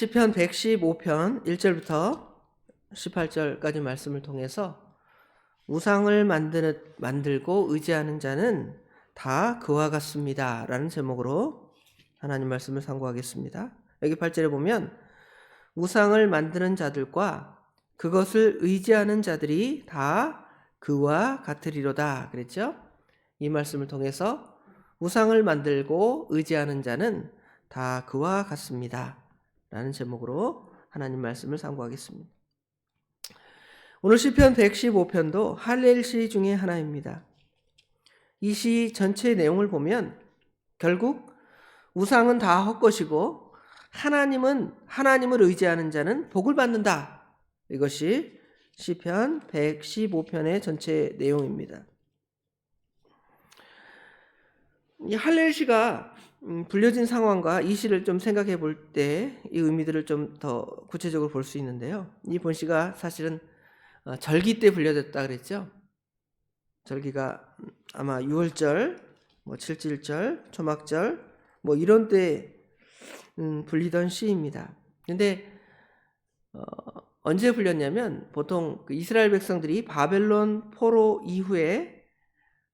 시편 115편 1절부터 18절까지 말씀을 통해서 우상을 만드는, 만들고 의지하는 자는 다 그와 같습니다. 라는 제목으로 하나님 말씀을 상고하겠습니다. 여기 8절에 보면 우상을 만드는 자들과 그것을 의지하는 자들이 다 그와 같으리로다. 그랬죠? 이 말씀을 통해서 우상을 만들고 의지하는 자는 다 그와 같습니다. 라는 제목으로 하나님 말씀을 상고하겠습니다. 오늘 시편 115편도 할렐 시 중에 하나입니다. 이 시 전체 내용을 보면 결국 우상은 다 헛것이고 하나님은 하나님을 의지하는 자는 복을 받는다. 이것이 시편 115편의 전체 내용입니다. 이 할렐시가 음, 불려진 상황과 이 시를 좀 생각해 볼 때 이 의미들을 좀 더 구체적으로 볼 수 있는데요. 이 본시가 사실은 어, 절기 때 불려졌다 그랬죠. 절기가 아마 6월절, 뭐 칠칠절, 초막절, 뭐 이런 때 음, 불리던 시입니다. 근데 어, 언제 불렸냐면 보통 그 이스라엘 백성들이 바벨론 포로 이후에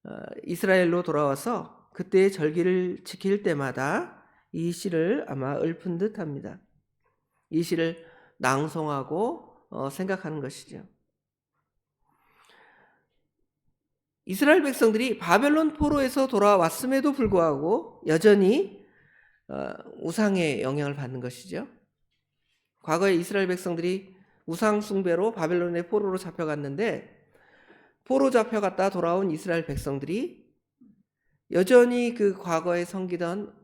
어, 이스라엘로 돌아와서 그때의 절기를 지킬 때마다 이 시를 아마 읊은 듯 합니다. 이 시를 낭송하고 어, 생각하는 것이죠. 이스라엘 백성들이 바벨론 포로에서 돌아왔음에도 불구하고 여전히 어, 우상의 영향을 받는 것이죠. 과거에 이스라엘 백성들이 우상 숭배로 바벨론의 포로로 잡혀갔는데 포로 잡혀갔다 돌아온 이스라엘 백성들이 여전히 그 과거에 섬기던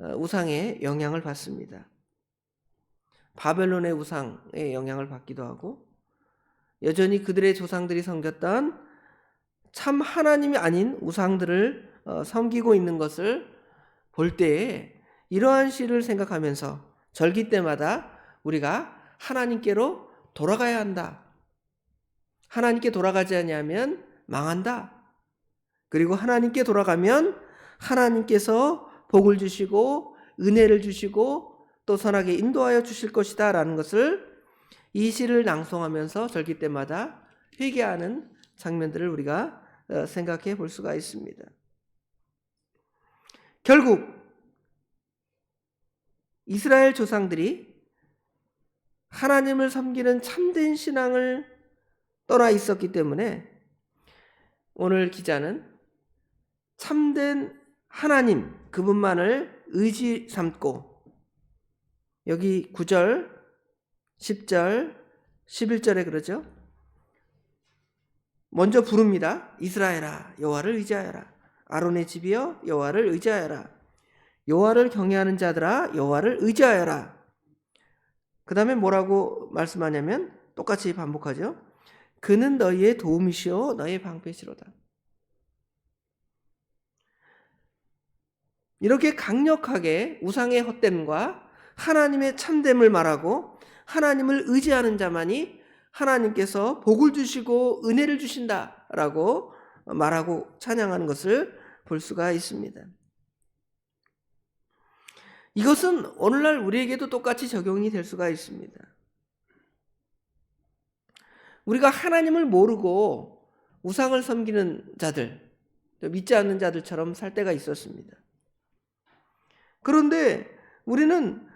어, 우상의 영향을 받습니다. 바벨론의 우상의 영향을 받기도 하고 여전히 그들의 조상들이 섬겼던 참 하나님이 아닌 우상들을 어, 섬기고 있는 것을 볼 때에 이러한 시를 생각하면서 절기 때마다 우리가 하나님께로 돌아가야 한다. 하나님께 돌아가지 않으면 망한다. 그리고 하나님께 돌아가면 하나님께서 복을 주시고 은혜를 주시고 또 선하게 인도하여 주실 것이다 라는 것을 이 시를 낭송하면서 절기 때마다 회개하는 장면들을 우리가 어, 생각해 볼 수가 있습니다. 결국 이스라엘 조상들이 하나님을 섬기는 참된 신앙을 떠나 있었기 때문에 오늘 기자는 참된 하나님 그분만을 의지 삼고 여기 9절, 10절, 11절에 그러죠. 먼저 부릅니다. 이스라엘아 여호와를 의지하여라. 아론의 집이여 여호와를 의지하여라. 여호와를 경외하는 자들아 여호와를 의지하여라. 그 다음에 뭐라고 말씀하냐면 똑같이 반복하죠. 그는 너희의 도움이시오 너희의 방패시로다. 이렇게 강력하게 우상의 헛됨과 하나님의 참됨을 말하고 하나님을 의지하는 자만이 하나님께서 복을 주시고 은혜를 주신다라고 말하고 찬양하는 것을 볼 수가 있습니다. 이것은 오늘날 우리에게도 똑같이 적용이 될 수가 있습니다. 우리가 하나님을 모르고 우상을 섬기는 자들, 믿지 않는 자들처럼 살 때가 있었습니다. 그런데 우리는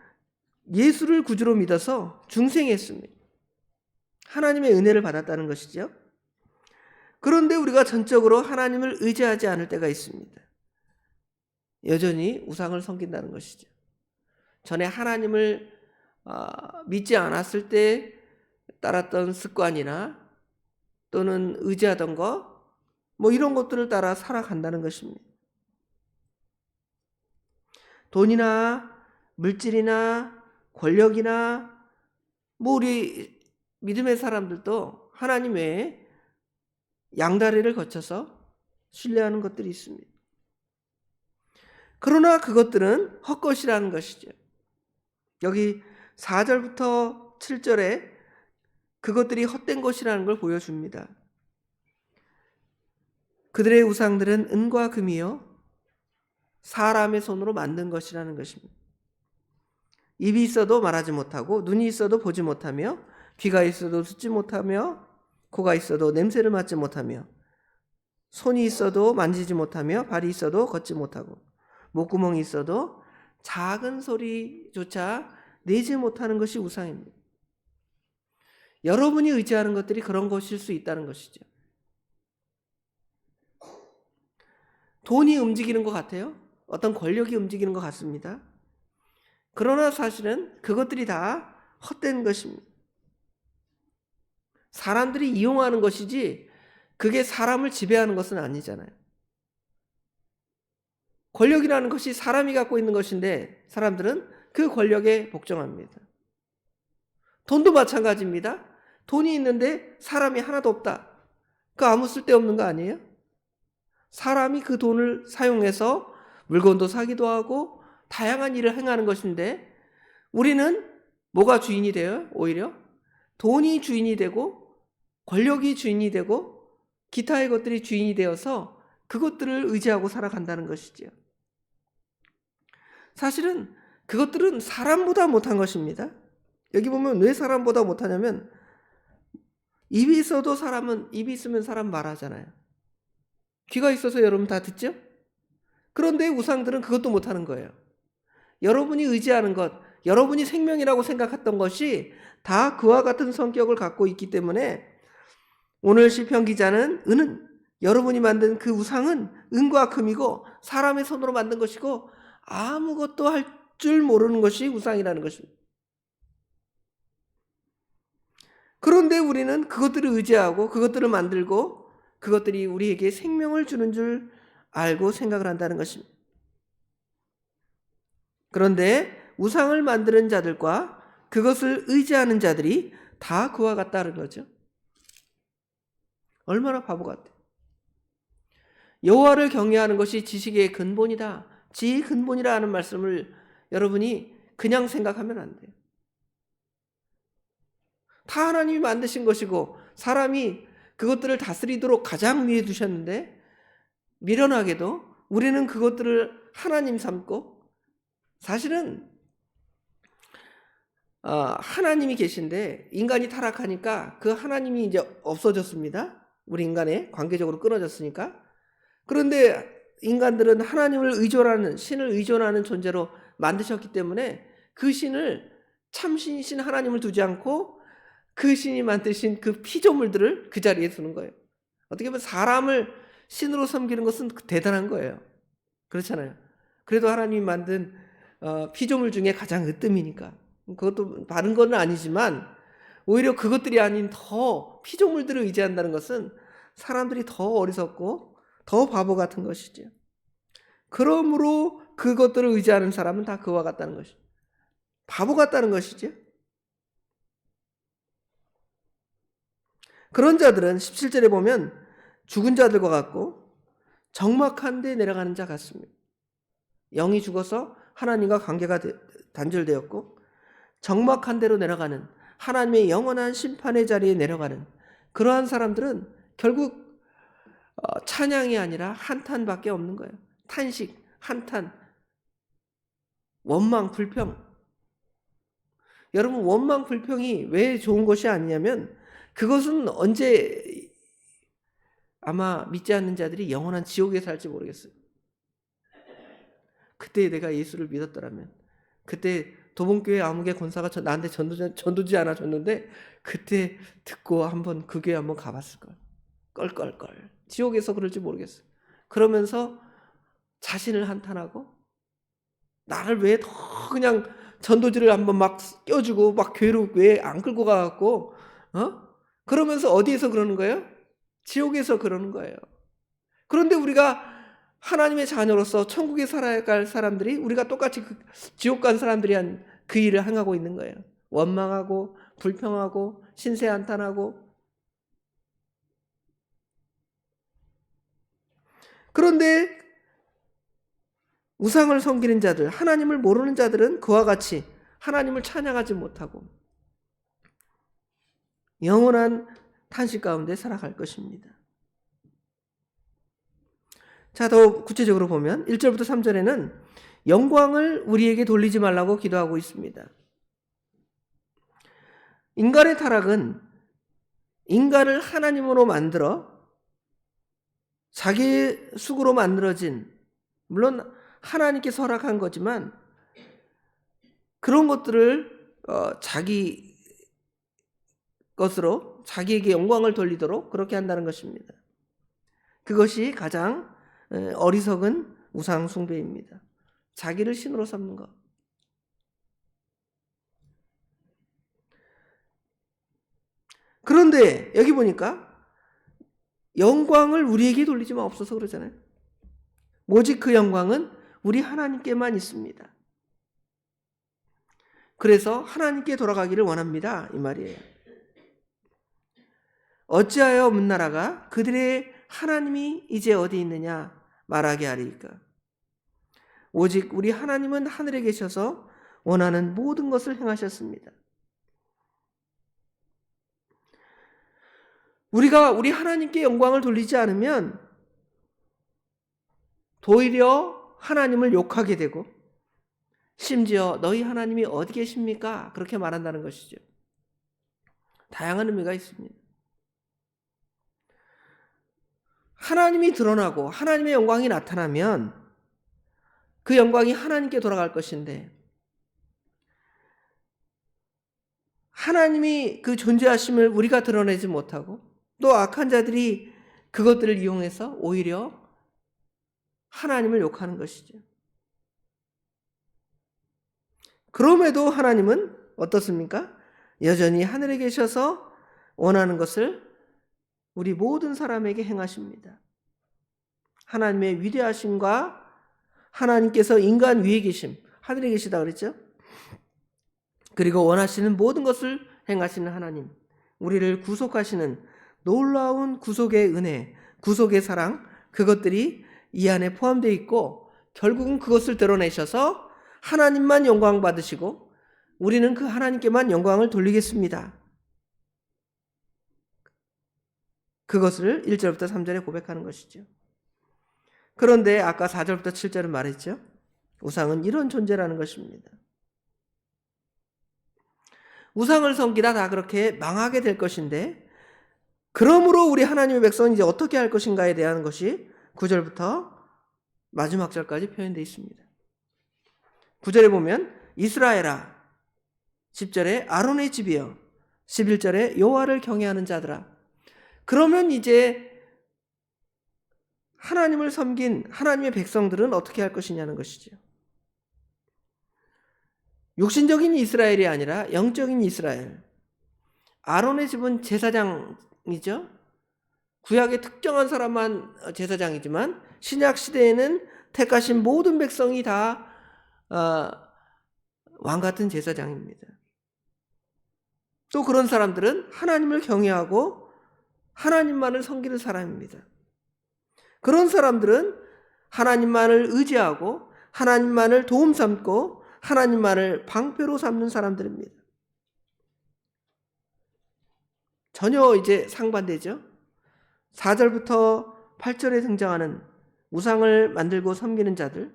예수를 구주로 믿어서 중생했습니다. 하나님의 은혜를 받았다는 것이죠. 그런데 우리가 전적으로 하나님을 의지하지 않을 때가 있습니다. 여전히 우상을 섬긴다는 것이죠. 전에 하나님을 아, 믿지 않았을 때 따랐던 습관이나 또는 의지하던 것, 뭐 이런 것들을 따라 살아간다는 것입니다. 돈이나 물질이나 권력이나 뭐 우리 믿음의 사람들도 하나님 외에 양다리를 거쳐서 신뢰하는 것들이 있습니다. 그러나 그것들은 헛것이라는 것이죠. 여기 4절부터 7절에 그것들이 헛된 것이라는 걸 보여줍니다. 그들의 우상들은 은과 금이요 사람의 손으로 만든 것이라는 것입니다. 입이 있어도 말하지 못하고 눈이 있어도 보지 못하며 귀가 있어도 듣지 못하며 코가 있어도 냄새를 맡지 못하며 손이 있어도 만지지 못하며 발이 있어도 걷지 못하고 목구멍이 있어도 작은 소리조차 내지 못하는 것이 우상입니다. 여러분이 의지하는 것들이 그런 것일 수 있다는 것이죠. 돈이 움직이는 것 같아요. 어떤 권력이 움직이는 것 같습니다. 그러나 사실은 그것들이 다 헛된 것입니다. 사람들이 이용하는 것이지 그게 사람을 지배하는 것은 아니잖아요. 권력이라는 것이 사람이 갖고 있는 것인데 사람들은 그 권력에 복종합니다. 돈도 마찬가지입니다. 돈이 있는데 사람이 하나도 없다. 그 아무 쓸데없는 거 아니에요? 사람이 그 돈을 사용해서 물건도 사기도 하고 다양한 일을 행하는 것인데 우리는 뭐가 주인이 돼요? 오히려 돈이 주인이 되고 권력이 주인이 되고 기타의 것들이 주인이 되어서 그것들을 의지하고 살아간다는 것이지요. 사실은 그것들은 사람보다 못한 것입니다. 여기 보면 왜 사람보다 못하냐면 입이 있어도 사람은 입이 있으면 사람 말하잖아요. 귀가 있어서 여러분 다 듣죠? 그런데 우상들은 그것도 못하는 거예요. 여러분이 의지하는 것, 여러분이 생명이라고 생각했던 것이 다 그와 같은 성격을 갖고 있기 때문에 오늘 시편 기자는 은은 여러분이 만든 그 우상은 은과 금이고 사람의 손으로 만든 것이고 아무것도 할 줄 모르는 것이 우상이라는 것입니다. 그런데 우리는 그것들을 의지하고 그것들을 만들고 그것들이 우리에게 생명을 주는 줄 알고 생각을 한다는 것입니다. 그런데 우상을 만드는 자들과 그것을 의지하는 자들이 다 그와 같다는 거죠. 얼마나 바보 같아. 여호와를 경외하는 것이 지식의 근본이다. 지 근본이라 하는 말씀을 여러분이 그냥 생각하면 안 돼요. 다 하나님이 만드신 것이고 사람이 그것들을 다스리도록 가장 위에 두셨는데 미련하게도 우리는 그것들을 하나님 삼고 사실은 어, 하나님이 계신데 인간이 타락하니까 그 하나님이 이제 없어졌습니다. 우리 인간의 관계적으로 끊어졌으니까. 그런데 인간들은 하나님을 의존하는 신을 의존하는 존재로 만드셨기 때문에 그 신을 참신이신 하나님을 두지 않고 그 신이 만드신 그 피조물들을 그 자리에 두는 거예요. 어떻게 보면 사람을 신으로 섬기는 것은 대단한 거예요. 그렇잖아요. 그래도 하나님이 만든 어, 피조물 중에 가장 으뜸이니까. 그것도 바른 건 아니지만 오히려 그것들이 아닌 더 피조물들을 의지한다는 것은 사람들이 더 어리석고 더 바보 같은 것이죠. 그러므로 그것들을 의지하는 사람은 다 그와 같다는 것이 바보 같다는 것이죠. 그런 자들은 17절에 보면 죽은 자들과 같고 적막한 데 내려가는 자 같습니다. 영이 죽어서 하나님과 관계가 단절되었고 적막한 데로 내려가는 하나님의 영원한 심판의 자리에 내려가는 그러한 사람들은 결국 어, 찬양이 아니라 한탄밖에 없는 거예요. 탄식, 한탄, 원망, 불평. 여러분 원망, 불평이 왜 좋은 것이 아니냐면 그것은 언제 아마 믿지 않는 자들이 영원한 지옥에 살지 모르겠어요. 그때 내가 예수를 믿었더라면 그때 도봉교회 아무개 권사가 나한테 전도, 전도지 않아 줬는데 그때 듣고 한번 그 교회 한번 가봤을 걸. 껄껄껄. 지옥에서 그럴지 모르겠어요. 그러면서 자신을 한탄하고 나를 왜 더 그냥 전도지를 한번 막 껴주고 막 교회로 왜 안 끌고 가갖고 어? 그러면서 어디에서 그러는 거예요? 지옥에서 그러는 거예요. 그런데 우리가 하나님의 자녀로서 천국에 살아갈 사람들이 우리가 똑같이 그 지옥 간 사람들이 한 그 일을 행하고 있는 거예요. 원망하고 불평하고 신세 한탄하고 그런데 우상을 섬기는 자들, 하나님을 모르는 자들은 그와 같이 하나님을 찬양하지 못하고 영원한 탄식 가운데 살아갈 것입니다. 자, 더 구체적으로 보면 1절부터 3절에는 영광을 우리에게 돌리지 말라고 기도하고 있습니다. 인간의 타락은 인간을 하나님으로 만들어 자기의 숙으로 만들어진 물론 하나님께서 허락한 거지만 그런 것들을 어, 자기 것으로 자기에게 영광을 돌리도록 그렇게 한다는 것입니다. 그것이 가장 에, 어리석은 우상 숭배입니다. 자기를 신으로 삼는 것. 그런데 여기 보니까 영광을 우리에게 돌리지 마옵소서 그러잖아요. 오직 그 영광은 우리 하나님께만 있습니다. 그래서 하나님께 돌아가기를 원합니다. 이 말이에요. 어찌하여 문나라가 그들의 하나님이 이제 어디 있느냐 말하게 하리까. 오직 우리 하나님은 하늘에 계셔서 원하는 모든 것을 행하셨습니다. 우리가 우리 하나님께 영광을 돌리지 않으면 도리어 하나님을 욕하게 되고 심지어 너희 하나님이 어디 계십니까? 그렇게 말한다는 것이죠. 다양한 의미가 있습니다. 하나님이 드러나고 하나님의 영광이 나타나면 그 영광이 하나님께 돌아갈 것인데 하나님이 그 존재하심을 우리가 드러내지 못하고 또 악한 자들이 그것들을 이용해서 오히려 하나님을 욕하는 것이죠. 그럼에도 하나님은 어떻습니까? 여전히 하늘에 계셔서 원하는 것을 우리 모든 사람에게 행하십니다. 하나님의 위대하심과 하나님께서 인간 위에 계심, 하늘에 계시다 그랬죠? 그리고 원하시는 모든 것을 행하시는 하나님, 우리를 구속하시는 놀라운 구속의 은혜, 구속의 사랑, 그것들이 이 안에 포함되어 있고, 결국은 그것을 드러내셔서 하나님만 영광 받으시고, 우리는 그 하나님께만 영광을 돌리겠습니다. 그것을 1절부터 3절에 고백하는 것이죠. 그런데 아까 4절부터 7절은 말했죠. 우상은 이런 존재라는 것입니다. 우상을 섬기다 다 그렇게 망하게 될 것인데, 그러므로 우리 하나님의 백성은 이제 어떻게 할 것인가에 대한 것이 9절부터 마지막 절까지 표현되어 있습니다. 9절에 보면 이스라엘아 10절에 아론의 집이여 11절에 여호와를 경외하는 자들아 그러면 이제 하나님을 섬긴 하나님의 백성들은 어떻게 할 것이냐는 것이죠. 육신적인 이스라엘이 아니라 영적인 이스라엘. 아론의 집은 제사장이죠. 구약의 특정한 사람만 제사장이지만 신약 시대에는 택하신 모든 백성이 다 어, 왕 같은 제사장입니다. 또 그런 사람들은 하나님을 경외하고 하나님만을 섬기는 사람입니다. 그런 사람들은 하나님만을 의지하고 하나님만을 도움 삼고 하나님만을 방패로 삼는 사람들입니다. 전혀 이제 상반되죠. 4절부터 8절에 등장하는 우상을 만들고 섬기는 자들,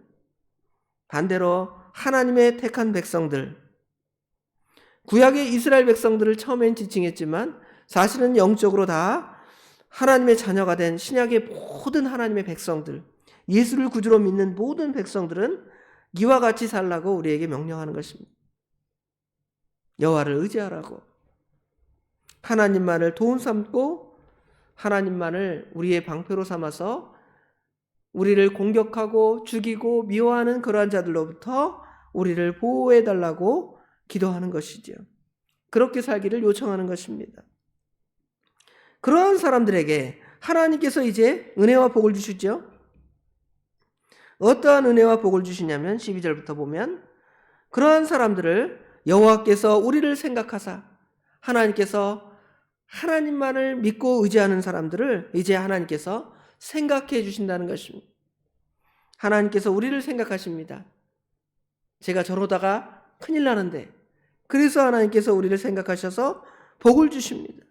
반대로 하나님의 택한 백성들, 구약의 이스라엘 백성들을 처음엔 지칭했지만 사실은 영적으로 다 하나님의 자녀가 된 신약의 모든 하나님의 백성들, 예수를 구주로 믿는 모든 백성들은 이와 같이 살라고 우리에게 명령하는 것입니다. 여호와를 의지하라고 하나님만을 도움 삼고 하나님만을 우리의 방패로 삼아서 우리를 공격하고 죽이고 미워하는 그러한 자들로부터 우리를 보호해 달라고 기도하는 것이지요. 그렇게 살기를 요청하는 것입니다. 그러한 사람들에게 하나님께서 이제 은혜와 복을 주시죠. 어떠한 은혜와 복을 주시냐면 12절부터 보면 그러한 사람들을 여호와께서 우리를 생각하사 하나님께서 하나님만을 믿고 의지하는 사람들을 이제 하나님께서 생각해 주신다는 것입니다. 하나님께서 우리를 생각하십니다. 제가 저러다가 큰일 나는데 그래서 하나님께서 우리를 생각하셔서 복을 주십니다.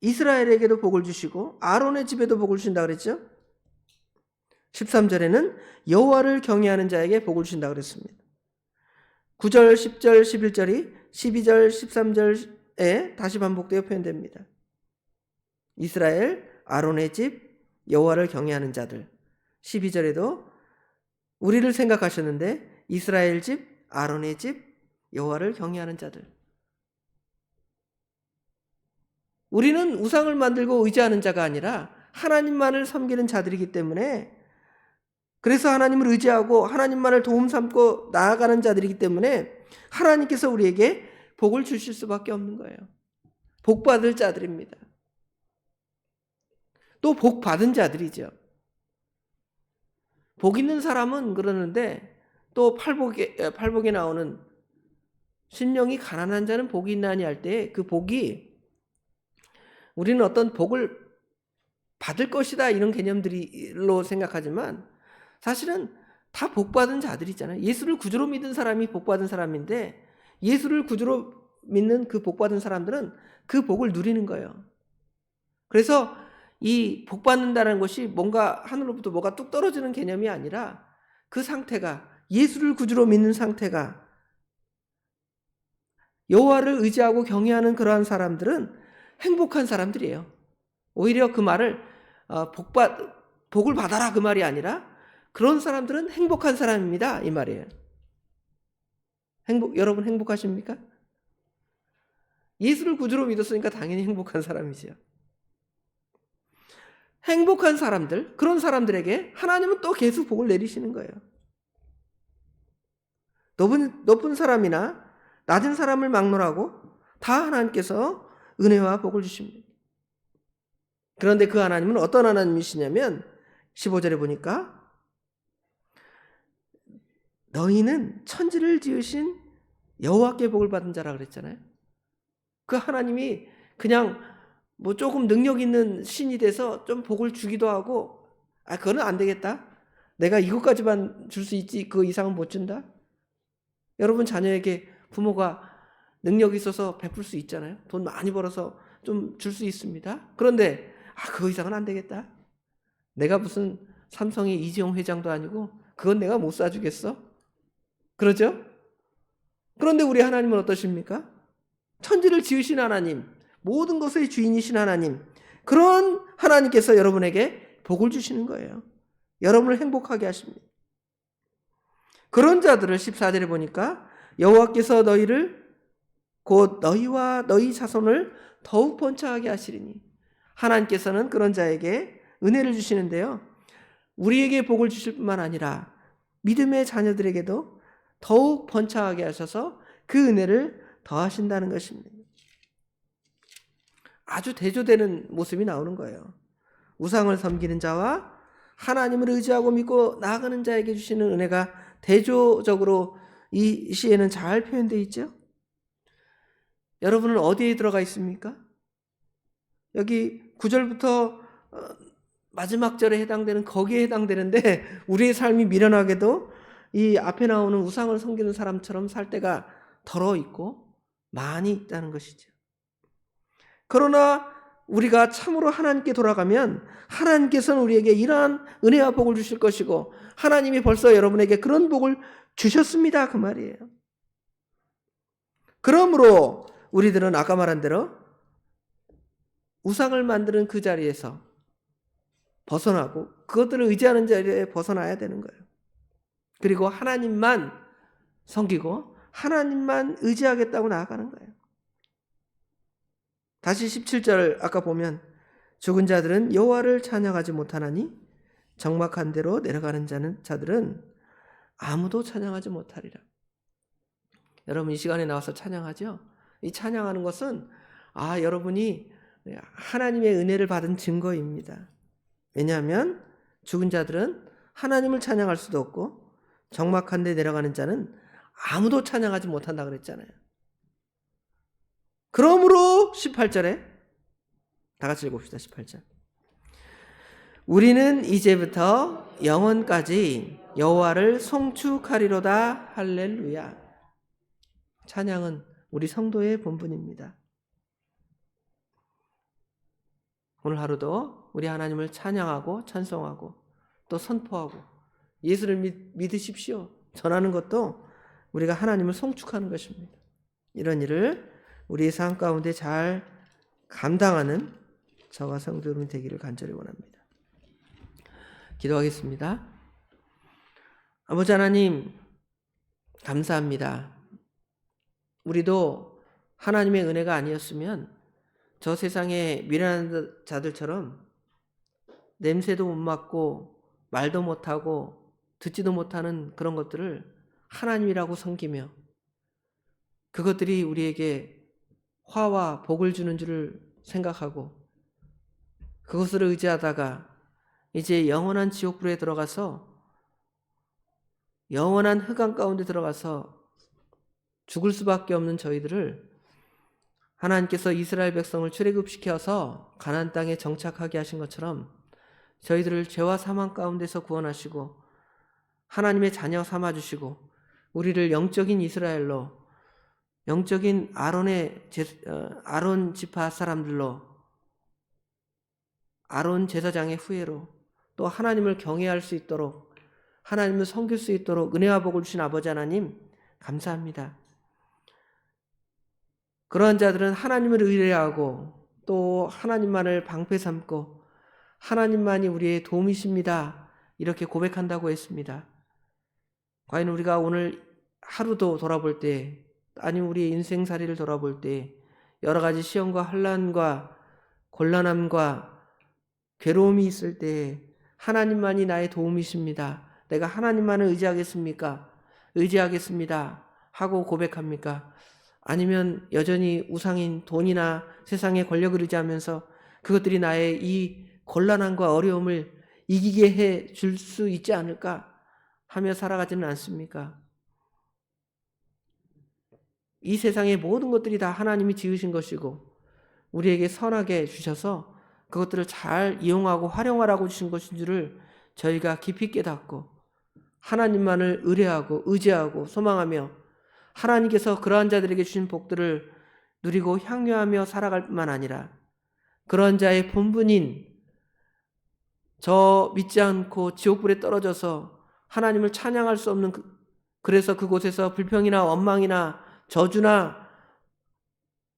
이스라엘에게도 복을 주시고 아론의 집에도 복을 주신다 그랬죠? 13절에는 여호와를 경외하는 자에게 복을 주신다 그랬습니다. 9절, 10절, 11절이 12절, 13절에 다시 반복되어 표현됩니다. 이스라엘 아론의 집 여호와를 경외하는 자들 12절에도 우리를 생각하셨는데 이스라엘 집 아론의 집 여호와를 경외하는 자들 우리는 우상을 만들고 의지하는 자가 아니라 하나님만을 섬기는 자들이기 때문에 그래서 하나님을 의지하고 하나님만을 도움 삼고 나아가는 자들이기 때문에 하나님께서 우리에게 복을 주실 수밖에 없는 거예요. 복 받을 자들입니다. 또 복 받은 자들이죠. 복 있는 사람은 그러는데 또 팔복에 팔복에 나오는 신령이 가난한 자는 복이 있나니 할 때 그 복이 우리는 어떤 복을 받을 것이다 이런 개념들로 생각하지만 사실은 다 복받은 자들이잖아요. 예수를 구주로 믿은 사람이 복받은 사람인데 예수를 구주로 믿는 그 복받은 사람들은 그 복을 누리는 거예요. 그래서 이 복받는다는 것이 뭔가 하늘로부터 뭐가 뚝 떨어지는 개념이 아니라 그 상태가 예수를 구주로 믿는 상태가 여호와를 의지하고 경외하는 그러한 사람들은 행복한 사람들이에요. 오히려 그 말을 어, 복받 복을 받아라 그 말이 아니라 그런 사람들은 행복한 사람입니다 이 말이에요. 행복 여러분 행복하십니까? 예수를 구주로 믿었으니까 당연히 행복한 사람이지요. 행복한 사람들 그런 사람들에게 하나님은 또 계속 복을 내리시는 거예요. 높은 높은 사람이나 낮은 사람을 막론하고 다 하나님께서 은혜와 복을 주십니다. 그런데 그 하나님은 어떤 하나님이시냐면 15절에 보니까 너희는 천지를 지으신 여호와께 복을 받은 자라 그랬잖아요. 그 하나님이 그냥 뭐 조금 능력 있는 신이 돼서 좀 복을 주기도 하고 아 그거는 안 되겠다. 내가 이것까지만 줄 수 있지 그 이상은 못 준다. 여러분 자녀에게 부모가 능력이 있어서 베풀 수 있잖아요. 돈 많이 벌어서 좀 줄 수 있습니다. 그런데 아, 그 이상은 안 되겠다. 내가 무슨 삼성의 이재용 회장도 아니고 그건 내가 못 사주겠어. 그러죠? 그런데 우리 하나님은 어떠십니까? 천지를 지으신 하나님, 모든 것의 주인이신 하나님, 그런 하나님께서 여러분에게 복을 주시는 거예요. 여러분을 행복하게 하십니다. 그런 자들을 14절에 보니까 여호와께서 너희를 곧 너희와 너희 자손을 더욱 번창하게 하시리니 하나님께서는 그런 자에게 은혜를 주시는데요. 우리에게 복을 주실 뿐만 아니라 믿음의 자녀들에게도 더욱 번창하게 하셔서 그 은혜를 더하신다는 것입니다. 아주 대조되는 모습이 나오는 거예요. 우상을 섬기는 자와 하나님을 의지하고 믿고 나아가는 자에게 주시는 은혜가 대조적으로 이 시에는 잘 표현되어 있죠. 여러분은 어디에 들어가 있습니까? 여기 9절부터 어, 마지막 절에 해당되는 거기에 해당되는데 우리의 삶이 미련하게도 이 앞에 나오는 우상을 섬기는 사람처럼 살 때가 덜어 있고 많이 있다는 것이죠. 그러나 우리가 참으로 하나님께 돌아가면 하나님께서는 우리에게 이러한 은혜와 복을 주실 것이고 하나님이 벌써 여러분에게 그런 복을 주셨습니다. 그 말이에요. 그러므로 우리들은 아까 말한 대로 우상을 만드는 그 자리에서 벗어나고 그것들을 의지하는 자리에 벗어나야 되는 거예요. 그리고 하나님만 섬기고 하나님만 의지하겠다고 나아가는 거예요. 다시 17절 아까 보면 죽은 자들은 여호와를 찬양하지 못하나니 정막한 대로 내려가는 자는 자들은 아무도 찬양하지 못하리라. 여러분 이 시간에 나와서 찬양하죠? 이 찬양하는 것은 아 여러분이 하나님의 은혜를 받은 증거입니다. 왜냐하면 죽은 자들은 하나님을 찬양할 수도 없고 정막한 데 내려가는 자는 아무도 찬양하지 못한다 그랬잖아요. 그러므로 18절에 다 같이 읽읍시다. 18절. 우리는 이제부터 영원까지 여호와를 송축하리로다 할렐루야. 찬양은 우리 성도의 본분입니다. 오늘 하루도 우리 하나님을 찬양하고 찬송하고 또 선포하고 예수를 믿, 믿으십시오. 전하는 것도 우리가 하나님을 송축하는 것입니다. 이런 일을 우리의 삶 가운데 잘 감당하는 저와 성도 여러분 되기를 간절히 원합니다. 기도하겠습니다. 아버지 하나님, 감사합니다. 우리도 하나님의 은혜가 아니었으면 저 세상의 미련한 자들처럼 냄새도 못 맡고 말도 못하고 듣지도 못하는 그런 것들을 하나님이라고 섬기며 그것들이 우리에게 화와 복을 주는 줄을 생각하고 그것을 의지하다가 이제 영원한 지옥불에 들어가서 영원한 흑암 가운데 들어가서 죽을 수밖에 없는 저희들을 하나님께서 이스라엘 백성을 출애굽시켜서 가나안 땅에 정착하게 하신 것처럼 저희들을 죄와 사망 가운데서 구원하시고 하나님의 자녀 삼아 주시고 우리를 영적인 이스라엘로 영적인 아론의 제, 어, 아론 지파 사람들로 아론 제사장의 후예로 또 하나님을 경외할 수 있도록 하나님을 섬길 수 있도록 은혜와 복을 주신 아버지 하나님 감사합니다. 그러한 자들은 하나님을 의뢰하고 또 하나님만을 방패 삼고 하나님만이 우리의 도움이십니다. 이렇게 고백한다고 했습니다. 과연 우리가 오늘 하루도 돌아볼 때 아니면 우리의 인생살이를 돌아볼 때 여러 가지 시험과 환란과 곤란함과 괴로움이 있을 때 하나님만이 나의 도움이십니다. 내가 하나님만을 의지하겠습니까? 의지하겠습니다. 하고 고백합니까? 아니면 여전히 우상인 돈이나 세상의 권력을 의지하면서 그것들이 나의 이 곤란함과 어려움을 이기게 해 줄 수 있지 않을까 하며 살아가지는 않습니까? 이 세상의 모든 것들이 다 하나님이 지으신 것이고 우리에게 선하게 주셔서 그것들을 잘 이용하고 활용하라고 주신 것인 줄을 저희가 깊이 깨닫고 하나님만을 의뢰하고 의지하고 소망하며 하나님께서 그러한 자들에게 주신 복들을 누리고 향유하며 살아갈 뿐만 아니라 그런 자의 본분인 저 믿지 않고 지옥불에 떨어져서 하나님을 찬양할 수 없는 그, 그래서 그곳에서 불평이나 원망이나 저주나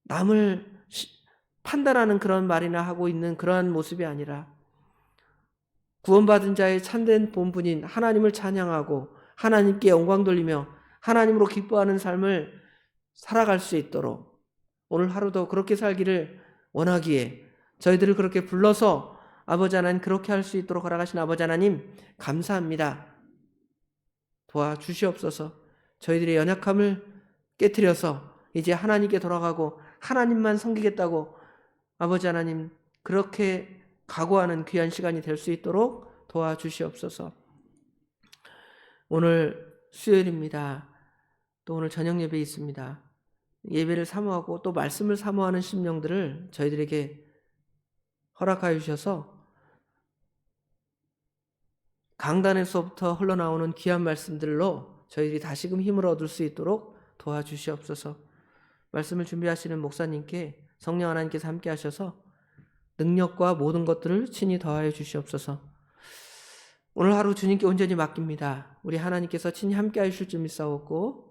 남을 판단하는 그런 말이나 하고 있는 그러한 모습이 아니라 구원받은 자의 참된 본분인 하나님을 찬양하고 하나님께 영광 돌리며 하나님으로 기뻐하는 삶을 살아갈 수 있도록 오늘 하루도 그렇게 살기를 원하기에 저희들을 그렇게 불러서 아버지 하나님 그렇게 할 수 있도록 허락하신 아버지 하나님 감사합니다. 도와주시옵소서 저희들의 연약함을 깨뜨려서 이제 하나님께 돌아가고 하나님만 섬기겠다고 아버지 하나님 그렇게 각오하는 귀한 시간이 될 수 있도록 도와주시옵소서. 오늘 수요일입니다. 또 오늘 저녁 예배 있습니다. 예배를 사모하고 또 말씀을 사모하는 심령들을 저희들에게 허락하여 주셔서 강단에서부터 흘러나오는 귀한 말씀들로 저희들이 다시금 힘을 얻을 수 있도록 도와주시옵소서. 말씀을 준비하시는 목사님께 성령 하나님께서 함께 하셔서 능력과 모든 것들을 친히 더하여 주시옵소서. 오늘 하루 주님께 온전히 맡깁니다. 우리 하나님께서 친히 함께 하실 줄 믿사옵고